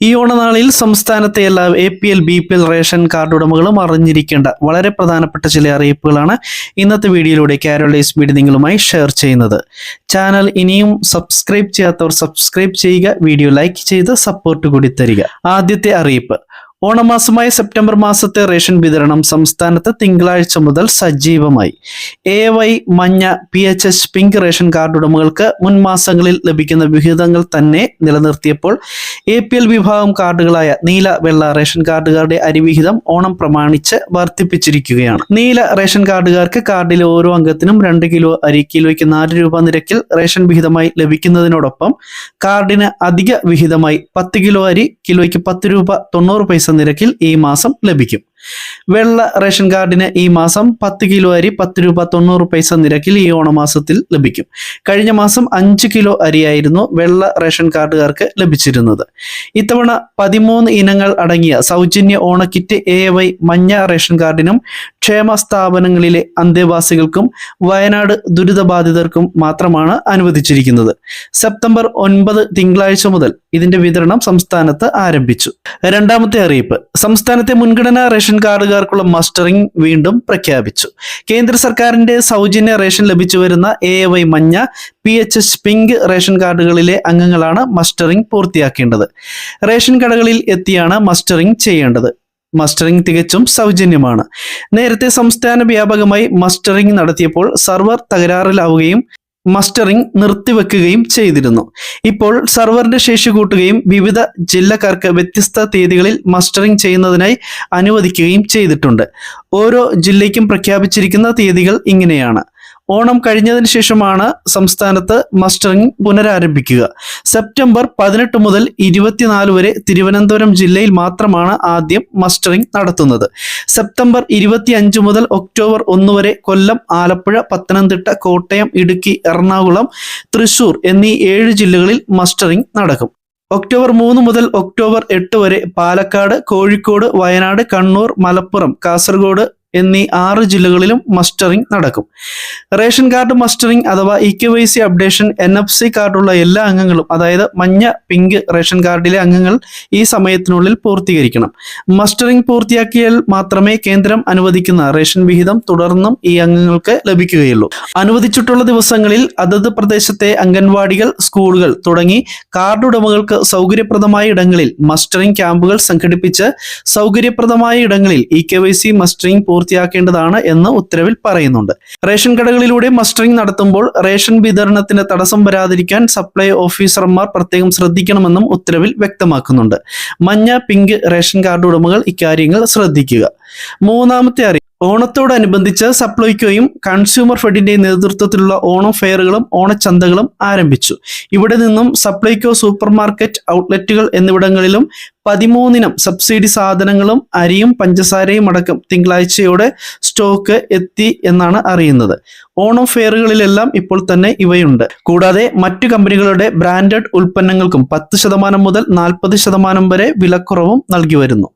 ഈ ഓണനാളിൽ സംസ്ഥാനത്തെ എല്ലാ A P L B P L ration card ഉടമകളും അറിഞ്ഞിരിക്കേണ്ട വളരെ പ്രധാനപ്പെട്ട ചില അറിയിപ്പുകളാണ് ഇന്നത്തെ വീഡിയോയിലൂടെ കാരോളൈസ് മീഡിയ നിങ്ങളുമായി ഷെയർ ചെയ്യുന്നത്. ചാനൽ ഇനിയും സബ്സ്ക്രൈബ് ചെയ്യാത്തവർ സബ്സ്ക്രൈബ് ചെയ്യുക വീഡിയോ ലൈക്ക് ചെയ്ത് സപ്പോർട്ട് കൂടി തരിക. ആദ്യത്തെ അറിയിപ്പ് ഓണമാസമായ സെപ്റ്റംബർ മാസത്തെ റേഷൻ വിതരണം സംസ്ഥാനത്ത് തിങ്കളാഴ്ച മുതൽ സജീവമായി. എ വൈ മഞ്ഞ P H H pink ration card ഉടമകൾക്ക് മുൻ മാസങ്ങളിൽ ലഭിക്കുന്ന വിഹിതങ്ങൾ തന്നെ നിലനിർത്തിയപ്പോൾ എ പി എൽ വിഭാഗം കാർഡുകളായ നീല വെള്ള റേഷൻ കാർഡുകാരുടെ അരിവിഹിതം ഓണം പ്രമാണിച്ച് വർദ്ധിപ്പിച്ചിരിക്കുകയാണ്. നീല റേഷൻ കാർഡുകാർക്ക് കാർഡിലെ ഓരോ അംഗത്തിനും രണ്ട് കിലോ അരി കിലോയ്ക്ക് നാല് രൂപ നിരക്കിൽ റേഷൻ വിഹിതമായി ലഭിക്കുന്നതിനോടൊപ്പം കാർഡിന് അധിക വിഹിതമായി പത്ത് കിലോ അരി കിലോയ്ക്ക് പത്ത് രൂപ തൊണ്ണൂറ് പൈസ നിരക്കിൽ ഈ മാസം ലഭിക്കും. വെള്ള റേഷൻ കാർഡിന് ഈ മാസം പത്ത് കിലോ അരി പത്ത് രൂപ തൊണ്ണൂറ് പൈസ നിരക്കിൽ ഈ ഓണമാസത്തിൽ ലഭിക്കും. കഴിഞ്ഞ മാസം അഞ്ച് കിലോ അരിയായിരുന്നു വെള്ള റേഷൻ കാർഡുകാർക്ക് ലഭിച്ചിരുന്നത്. ഇത്തവണ പതിമൂന്ന് ഇനങ്ങൾ അടങ്ങിയ സൗജന്യ ഓണക്കിറ്റ് എ വൈ മഞ്ഞ റേഷൻ കാർഡിനും ക്ഷേമ സ്ഥാപനങ്ങളിലെ അന്തേവാസികൾക്കും വയനാട് ദുരിതബാധിതർക്കും മാത്രമാണ് അനുവദിച്ചിരിക്കുന്നത്. സെപ്റ്റംബർ ഒൻപത് തിങ്കളാഴ്ച മുതൽ ഇതിന്റെ വിതരണം സംസ്ഥാനത്ത് ആരംഭിച്ചു. രണ്ടാമത്തെ അറിയിപ്പ്. സംസ്ഥാനത്തെ മുൻഗണനാ റേഷൻ കാർഡുകാർക്കുള്ള മസ്റ്ററിംഗ് വീണ്ടും പ്രഖ്യാപിച്ചു. കേന്ദ്ര സർക്കാരിന്റെ സൗജന്യ റേഷൻ ലഭിച്ചു വരുന്ന എ വൈ മഞ്ഞ P H S pink ration കാർഡുകളിലെ അംഗങ്ങളാണ് മസ്റ്ററിംഗ് പൂർത്തിയാക്കേണ്ടത്. റേഷൻ കടകളിൽ എത്തിയാണ് മസ്റ്ററിംഗ് ചെയ്യേണ്ടത്. മസ്റ്ററിംഗ് തികച്ചും സൗജന്യമാണ്. നേരത്തെ സംസ്ഥാന വ്യാപകമായി മസ്റ്ററിംഗ് നടത്തിയപ്പോൾ സർവർ തകരാറിലാവുകയും മസ്റ്ററിംഗ് നിർത്തിവെക്കുകയും ചെയ്തിരുന്നു. ഇപ്പോൾ സർവറിന്റെ ശേഷി കൂട്ടുകയും വിവിധ ജില്ലക്കാർക്ക് വ്യത്യസ്ത തീയതികളിൽ മസ്റ്ററിംഗ് ചെയ്യുന്നതിനായി അനുവദിക്കുകയും ചെയ്തിട്ടുണ്ട്. ഓരോ ജില്ലയ്ക്കും പ്രഖ്യാപിച്ചിരിക്കുന്ന തീയതികൾ ഇങ്ങനെയാണ്. ഓണം കഴിഞ്ഞതിന് ശേഷമാണ് സംസ്ഥാനത്ത് മസ്റ്ററിംഗ് പുനരാരംഭിക്കുക. സെപ്റ്റംബർ പതിനെട്ട് മുതൽ ഇരുപത്തിനാല് വരെ തിരുവനന്തപുരം ജില്ലയിൽ മാത്രമാണ് ആദ്യം മസ്റ്ററിംഗ് നടത്തുന്നത്. സെപ്റ്റംബർ ഇരുപത്തി അഞ്ച് മുതൽ ഒക്ടോബർ ഒന്ന് വരെ കൊല്ലം ആലപ്പുഴ പത്തനംതിട്ട കോട്ടയം ഇടുക്കി എറണാകുളം തൃശൂർ എന്നീ ഏഴ് ജില്ലകളിൽ മസ്റ്ററിംഗ് നടക്കും. ഒക്ടോബർ മൂന്ന് മുതൽ ഒക്ടോബർ എട്ട് വരെ പാലക്കാട് കോഴിക്കോട് വയനാട് കണ്ണൂർ മലപ്പുറം കാസർഗോഡ് എന്നീ ആറ് ജില്ലകളിലും മസ്റ്ററിംഗ് നടക്കും. റേഷൻ കാർഡ് മസ്റ്ററിംഗ് അഥവാ E K Y C updation N F C കാർഡുള്ള എല്ലാ അംഗങ്ങളും അതായത് മഞ്ഞ പിങ്ക് റേഷൻ കാർഡിലെ അംഗങ്ങൾ ഈ സമയത്തിനുള്ളിൽ പൂർത്തീകരിക്കണം. മസ്റ്ററിംഗ് പൂർത്തിയാക്കിയാൽ മാത്രമേ കേന്ദ്രം അനുവദിക്കുന്ന റേഷൻ വിഹിതം തുടർന്നും ഈ അംഗങ്ങൾക്ക് ലഭിക്കുകയുള്ളൂ. അനുവദിച്ചിട്ടുള്ള ദിവസങ്ങളിൽ അതത് പ്രദേശത്തെ അംഗൻവാടികൾ സ്കൂളുകൾ തുടങ്ങി കാർഡ് ഉടമകൾക്ക് സൗകര്യപ്രദമായ ഇടങ്ങളിൽ മസ്റ്ററിംഗ് ക്യാമ്പുകൾ സംഘടിപ്പിച്ച് സൗകര്യപ്രദമായ ഇടങ്ങളിൽ e K Y C mustering പൂർത്തിയാക്കേണ്ടതാണ് എന്ന് ഉത്തരവിൽ പറയുന്നുണ്ട്. റേഷൻ കടകളിലൂടെ മസ്റ്ററിംഗ് നടത്തുമ്പോൾ റേഷൻ വിതരണത്തിന് തടസ്സം വരാതിരിക്കാൻ സപ്ലൈ ഓഫീസർമാർ പ്രത്യേകം ശ്രദ്ധിക്കണമെന്നും ഉത്തരവിൽ വ്യക്തമാക്കുന്നുണ്ട്. മഞ്ഞ പിങ്ക് റേഷൻ കാർഡ് ഉടമകൾ ഇക്കാര്യങ്ങൾ ശ്രദ്ധിക്കുക. മൂന്നാമത്തെ അറിയിപ്പ് ഓണത്തോടനുബന്ധിച്ച് സപ്ലൈക്കോയും കൺസ്യൂമർ ഫെഡിന്റെ നേതൃത്വത്തിലുള്ള ഓണം ഫെയറുകളും ഓണച്ചന്തകളും ആരംഭിച്ചു. ഇവിടെ നിന്നും സപ്ലൈക്കോ സൂപ്പർ മാർക്കറ്റ് ഔട്ട്ലെറ്റുകൾ എന്നിവിടങ്ങളിലും പതിമൂന്നിനം സബ്സിഡി സാധനങ്ങളും അരിയും പഞ്ചസാരയും അടക്കം തിങ്കളാഴ്ചയോടെ സ്റ്റോക്ക് എത്തി എന്നാണ് അറിയുന്നത്. ഓണം ഫെയറുകളിലെല്ലാം ഇപ്പോൾ തന്നെ ഇവയുണ്ട്. കൂടാതെ മറ്റു കമ്പനികളുടെ ബ്രാൻഡഡ് ഉൽപ്പന്നങ്ങൾക്കും പത്ത് ശതമാനം മുതൽ നാൽപ്പത് ശതമാനം വരെ വിലക്കുറവും നൽകി വരുന്നു.